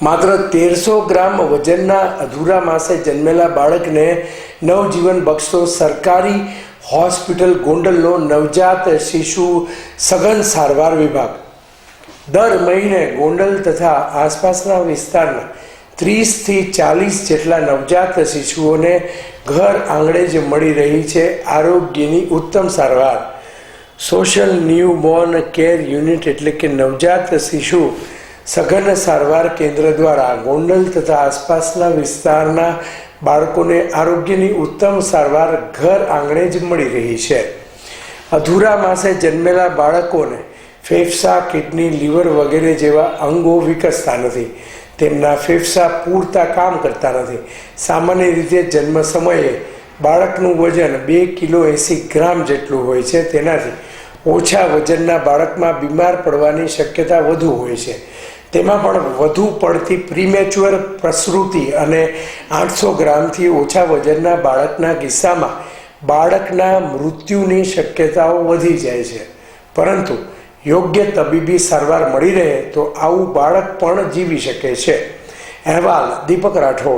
માત્ર તેરસો ગ્રામ વજનના અધૂરા માસે જન્મેલા બાળકને નવજીવન બક્ષતો સરકારી હોસ્પિટલ ગોંડલનો નવજાત શિશુ સઘન સારવાર વિભાગ. દર મહિને ગોંડલ તથા આસપાસના વિસ્તારના ત્રીસથી ચાલીસ જેટલા નવજાત શિશુઓને ઘર આંગણે જ મળી રહી છે આરોગ્યની ઉત્તમ સારવાર. Social new born care unit એટલે કે નવજાત શિશુ સઘન સારવાર કેન્દ્ર દ્વારા ગોંડલ તથા આસપાસના વિસ્તારના બાળકોને આરોગ્યની ઉત્તમ સારવાર ઘર આંગણે જ મળી રહી છે. અધૂરા માસે જન્મેલા બાળકોને ફેફસા, કિડની, લીવર વગેરે જેવા અંગો વિકસતા નથી. તેમના ફેફસા પૂરતા કામ કરતા નથી. સામાન્ય રીતે જન્મ સમયે બાળકનું વજન બે કિલો એંસી ગ્રામ જેટલું હોય છે. તેનાથી ઓછા વજનના બાળકમાં બીમાર પડવાની શક્યતા વધુ હોય છે. તેમાં પણ વધુ પડતી પ્રીમેચ્યુઅર પ્રસૃતિ અને આઠસો ગ્રામથી ઓછા વજનના બાળકના કિસ્સામાં બાળકના મૃત્યુની શક્યતાઓ વધી જાય છે. પરંતુ યોગ્ય તબીબી સારવાર મળી રહે તો આવું બાળક પણ જીવી શકે છે. અહેવાલ દીપક રાઠોડ.